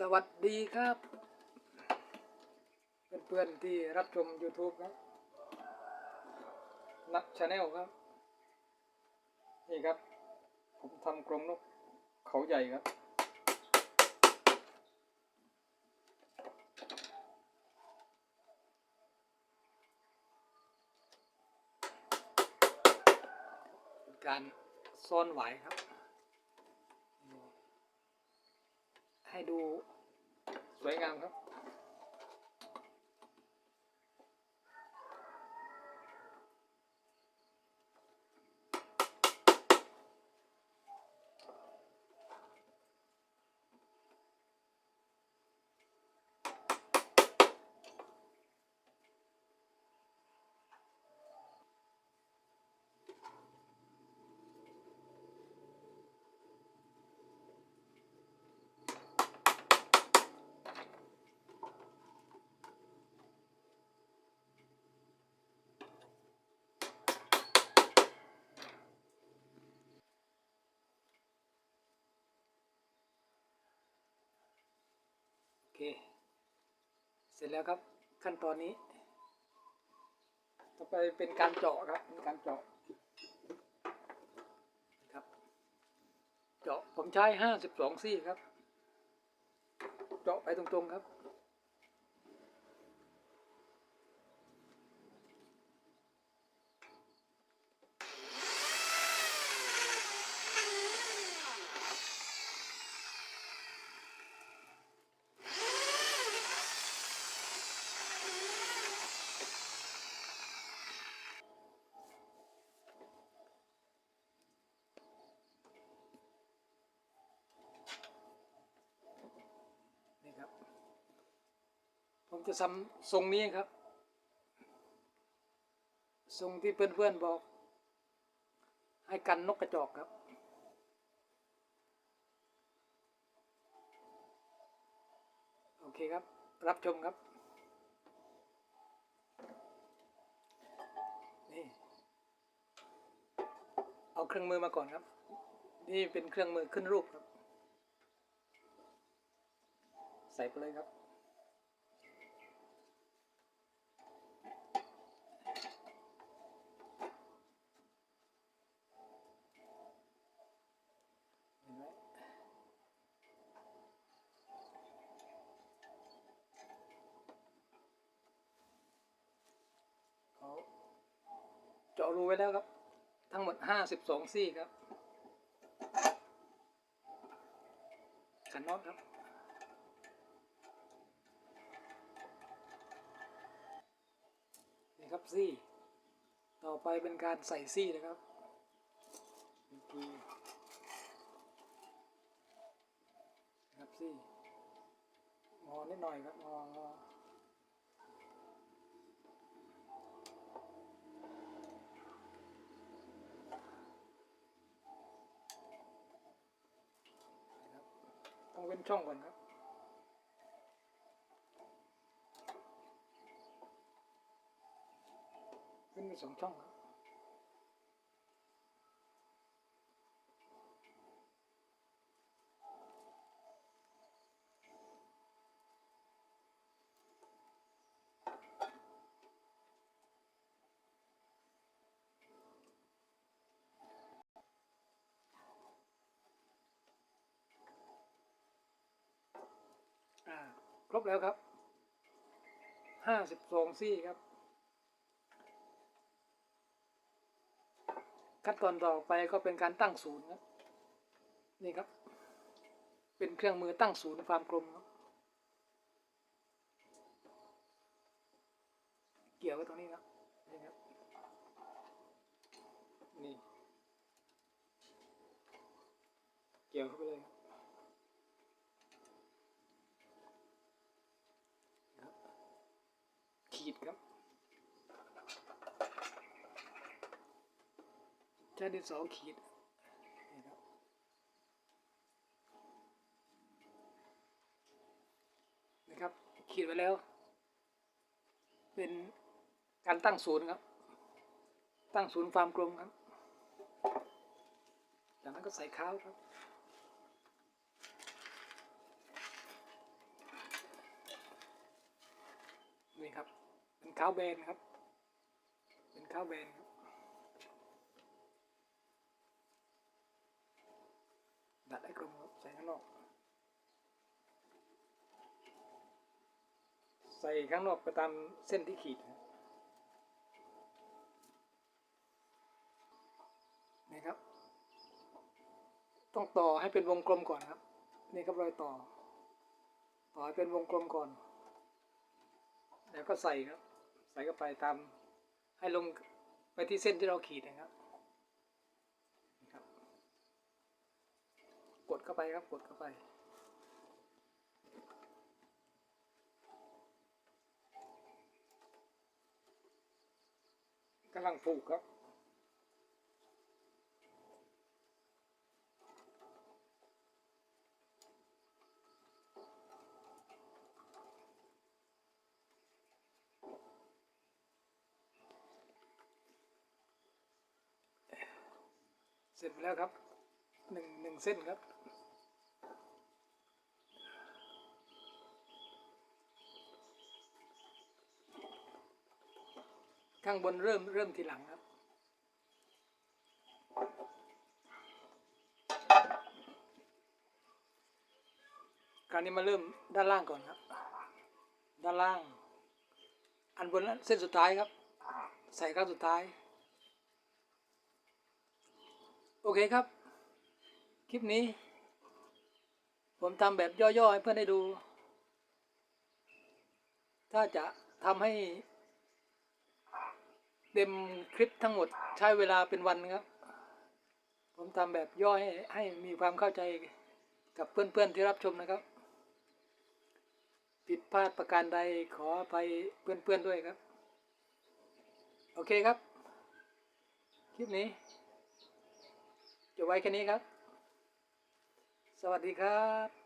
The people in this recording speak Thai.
สวัสดีครับ เพื่อนๆที่รับชม YouTube ครับ นักชาแนลครับ นี่ครับ ผมทำกรงนกเขาใหญ่ครับ การซ่อนไหวครับ ให้ดู สวยงามครับ ร็จแล้วครับขั้นตอนนี้ ต่อไปเป็นการเจาะครับเป็นการเจาะครับ เจาะผมใช้ห้าสิบสองซี่ครับ เจาะไปตรงๆครับ นี่ครับ ผมจะทำทรงนี้ครับ ทรงที่เพื่อนๆบอก ให้กันนกกระจอกครับ โอเคครับ รับชมครับ นี่ เอาเครื่องมือมาก่อนครับ นี่เป็นเครื่องมือขึ้นรูปครับ ใส่ไปเลยครับ รูไว้แล้วครับ ทั้งหมดห้าสิบสองซี่ครับ ขันน็อตครับ นี่ครับซี่ ต่อไปเป็นการใส่ซี่นะครับทีครับซี่งอนิดหน่อยครับงองอ ต้องเว้นช่องก่อนครับ ขึ้นมีสองช่องครับ อ่า ค รบแล้วครับห้าสิบสองซี่ครับ ขั้นตอนต่อไปก็เป็นการตั้งศูนย์ครับ นี่ครับ เป็นเครื่องมือตั้งศูนย์ความกลมครับ เกี่ยวไว้ตรงนี้ครับนี่ครับ นี่ เกี่ยวเข้าไปเลยครับ ขีดครับ ใช้ดินสอขีดนะครับ ขีดไว้แล้ว เป็นการตั้งศูนย์ครับ ตั้งศูนย์ความกลมครับ จากนั้นก็ใส่ข้าวครับนี่ครับ ข้าวแบนครับ เป็นข้าวแบนครับดัดให้กลมครับใส่ข้างนอก ใส่ข้างนอกไปตามเส้นที่ขีดนะครับนี่ครับ ต้องต่อให้เป็นวงกลมก่อนครับ นี่ครับรอยต่อ ต่อให้เป็นวงกลมก่อน แล้วก็ใส่ครับ ใส่เข้าไปตามให้ลงไปที่เส้นที่เราขีดนะครับนะครับ กดเข้าไปครับกดเข้าไป กำลังผูกครับ ร็จไปแล้วครับหนึ่งหนึ่งเส้นครับ ข้างบนเริ่มเริ่มทีหลังครับการนี้มาเริ่มด้านล่างก่อนครับ ด้านล่าง อันบนนั้นเส้นสุดท้ายครับ ใส่ครั้งสุดท้าย โอเคครับ คลิปนี้ ผมทำแบบย่อ ๆ ให้เพื่อนได้ดู ถ้าจะทำให้เต็มคลิปทั้งหมดใช้เวลาเป็นวันครับ ผมทำแบบย่อให้ให้มีความเข้าใจกับเพื่อนๆที่รับชมนะครับ ผิดพลาดประการใดขออภัยเพื่อนๆด้วยครับ โอเคครับ คลิปนี้ จบไว้แค่นี้ครับ สวัสดีครับ